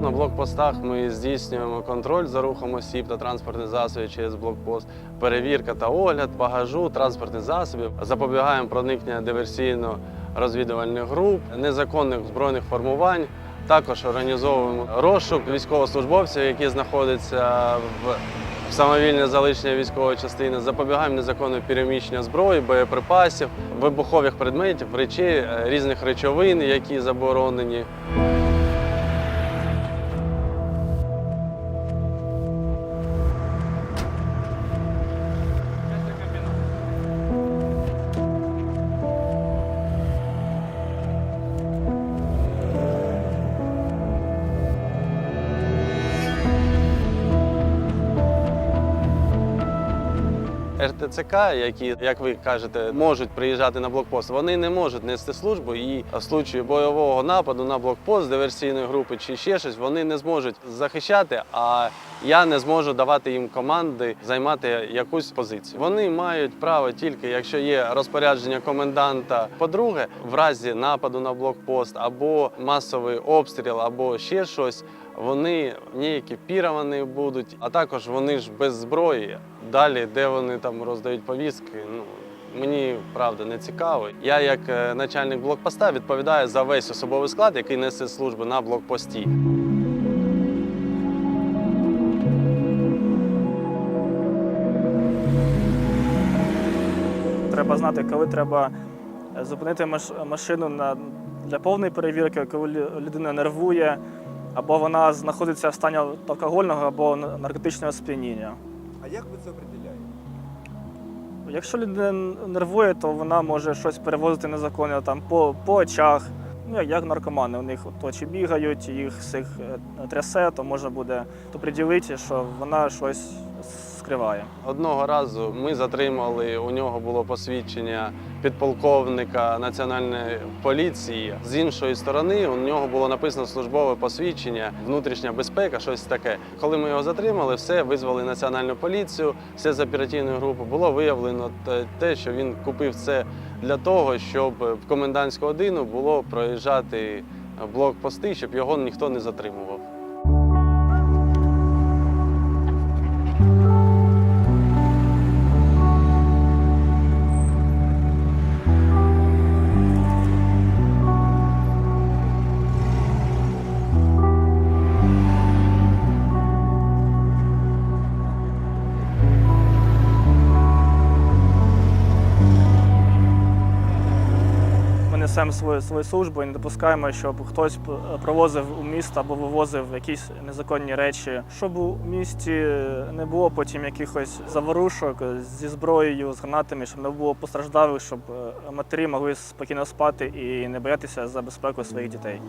на блокпостах ми здійснюємо контроль за рухом осіб та транспортних засобів через блокпост, перевірка та огляд багажу транспортних засобів, запобігаємо проникнення диверсійно-розвідувальних груп, незаконних збройних формувань. Також організовуємо розшук військовослужбовців, які знаходяться в самовільне залишення військової частини, запобігаємо незаконного переміщення зброї, боєприпасів, вибухових предметів, речей, е, різних речовин, які заборонені. РТЦК, які, як ви кажете, можуть приїжджати на блокпост, вони не можуть нести службу і в случаї бойового нападу на блокпост диверсійної групи чи ще щось, вони не зможуть захищати. А я не зможу давати їм команди займати якусь позицію. Вони мають право тільки, якщо є розпорядження коменданта. По-друге, в разі нападу на блокпост або масовий обстріл, або ще щось. Вони не екіпіровані будуть, а також вони ж без зброї. Далі, де вони там роздають повістки, ну мені правда не цікаво. Я, як е, начальник блокпоста, відповідаю за весь особовий склад, який несе службу на блокпості. Треба знати, коли треба зупинити машину на, для повної перевірки, коли людина нервує, або вона знаходиться в стані алкогольного або наркотичного сп'яніння. А як ви це определяєте? Якщо людина нервує, то вона може щось перевозити незаконно там, по, по очах. Ну, як- наркомани, у них от очі бігають, їх всіх е, трясе, то можна буде приділити, що вона щось скриває. Одного разу ми затримали, у нього було посвідчення підполковника національної поліції. З іншої сторони, у нього було написано службове посвідчення, внутрішня безпека, щось таке. Коли ми його затримали, все визвали національну поліцію, все з оперативної групи було виявлено те- що він купив це для того, щоб в комендантську годину було проїжджати блокпости, щоб його ніхто не затримував. Несемо свою, свою службу і не допускаємо, щоб хтось провозив у місто або вивозив якісь незаконні речі, щоб у місті не було потім якихось заворушок зі зброєю, з гранатами, щоб не було постраждалих, щоб е, матері могли спокійно спати і не боятися за безпеку своїх дітей.